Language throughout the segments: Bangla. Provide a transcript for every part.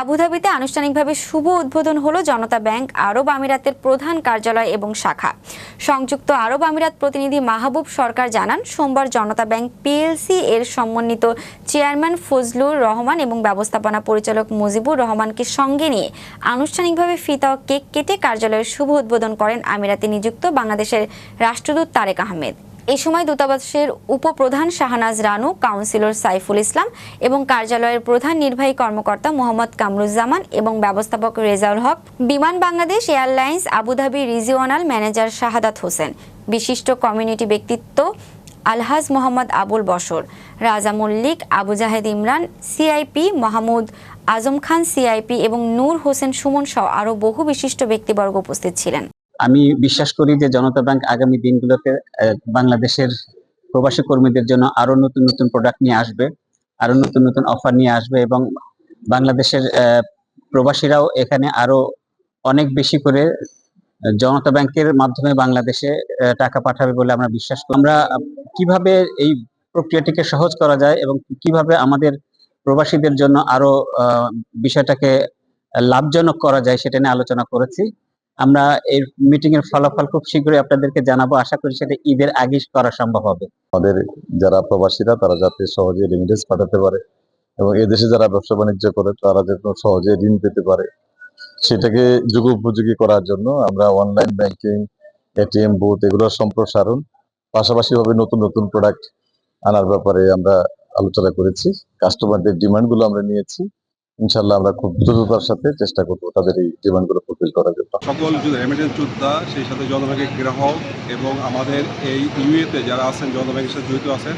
আবুধাবিতে আনুষ্ঠানিকভাবে শুভ উদ্বোধন হলো জনতা ব্যাংক, আরব আমিরাতের প্রধান কার্যালয় এবং শাখা। সংযুক্ত আরব আমিরাত প্রতিনিধি মাহবুব সরকার জানান, সোমবার জনতা ব্যাংক পিএলসি এর সমন্বিত চেয়ারম্যান ফজলুর রহমান এবং ব্যবস্থাপনা পরিচালক মুজিবুর রহমানকে সঙ্গে নিয়ে আনুষ্ঠানিকভাবে ফিতা কেক কেটে কার্যালয়ের শুভ উদ্বোধন করেন আমিরাতে নিযুক্ত বাংলাদেশের রাষ্ট্রদূত তারেক আহমেদ। এই সময় দূতাবাসের উপপ্রধান শাহনাজ রানু, কাউন্সিলর সাইফুল ইসলাম এবং কার্যালয়ের প্রধান নির্বাহী কর্মকর্তা মোহাম্মদ কামরুজ্জামান এবং ব্যবস্থাপক Rezaul Haque, Biman Bangladesh airlines, Abu Dhabi regional manager Shahadat Hossain, বিশিষ্ট কমিউনিটি ব্যক্তিত্ব আলহাজ মোহাম্মদ আবুল বসর রাজা মল্লিক, আবু জাহেদ ইমরান সিআইপি মাহমুদ আজম খান সিআইপি এবং নূর হোসেন সুমন সহ আরও বহু বিশিষ্ট ব্যক্তিবর্গ উপস্থিত ছিলেন। আমি বিশ্বাস করি যে জনতা ব্যাংক আগামী দিনগুলোতে বাংলাদেশের প্রবাসী কর্মীদের জন্য আরও নতুন নতুন প্রোডাক্ট নিয়ে আসবে, আরও নতুন নতুন অফার নিয়ে আসবে এবং বাংলাদেশের প্রবাসীরাও এখানে আরও অনেক বেশি করে জনতা ব্যাংকের মাধ্যমে বাংলাদেশে টাকা পাঠাবে বলে আমরা বিশ্বাস করি। আমরা কীভাবে এই প্রক্রিয়াটিকে সহজ করা যায় এবং কীভাবে আমাদের প্রবাসীদের জন্য আরও বিষয়টাকে লাভজনক করা যায় সেটা নিয়ে আলোচনা করেছি। আমরা এই মিটিং এর ফলাফল খুব শীঘ্রই আপনাদেরকে জানাব। আশা করি সেটা ঈদের আগে করা সম্ভব হবে। আমাদের যারা প্রবাসীরা, তারা যাতে সহজে রেমিটেন্স পাঠাতে পারে এবং এদেশে যারা ব্যবসা বাণিজ্য করে, তারা যেন সহজে ঋণ পেতে পারে। সেটাকে যুগোপযোগী করার জন্য আমরা অনলাইন ব্যাংকিং এটিএম বুথ এগুলোর সম্প্রসারণ পাশাপাশি ভাবে নতুন নতুন প্রোডাক্ট আনার ব্যাপারে আমরা আলোচনা করেছি। কাস্টমারদের ডিমান্ডগুলো আমরা নিয়েছি। ইনশাল্লাহ আমরা খুব দ্রুততার সাথে চেষ্টা করব তাদের এই ডিমান্ডগুলো ফুলফিল করার জন্য। সকল রেমিটেন্স যোদ্ধা সেই সাথে জনব্যাংকের গ্রাহক এবং আমাদের এই ইউএতে যারা আছেন জনব্যাংকের সাথে জড়িত আছেন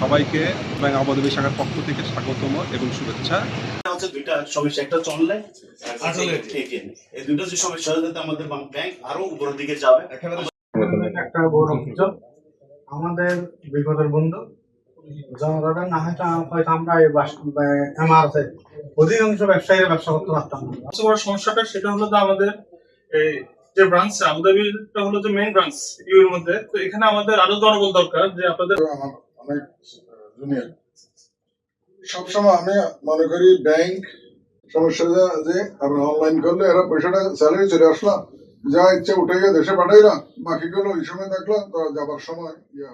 সবাইকে ব্যাংক আবুধাবি শাখার পক্ষ থেকে স্বাগতম এবং শুভেচ্ছা। হচ্ছে দুইটা সমস্যা একটা আসলে এই দুটো যে সমস্যা যাতে আমাদের ব্যাংক আরও উপরের দিকে যাবে। একটা বড় অভিযোগ। আমাদের বিপদের বন্ধু জনগণ না হয়তো হয়তো আমরা এই এমআরতে অধিকাংশ ব্যবসায়ীরা ব্যবসা করতে পারতাম না। সবচেয়ে বড় সমস্যাটা সেটা হলো যে আমাদের এই যে ব্রাঞ্চ আবুধাবিটা হলো যে মেইন ব্রাঞ্চ ইউর মধ্যে। তো এখানে আমাদের আরও জনবল দরকার যে আপনাদের অনেক জুনিয়র সবসময় আমি মনে করি ব্যাংক সমস্যা যে- আমরা অনলাইন করলে এরা পয়সাটা স্যালারি চলে আসলাম যা ইচ্ছে উঠে গিয়ে দেশে পাঠাইলাম বাকিগুলো ওই সময় দেখলাম তো যাবার সময় ইয়ে।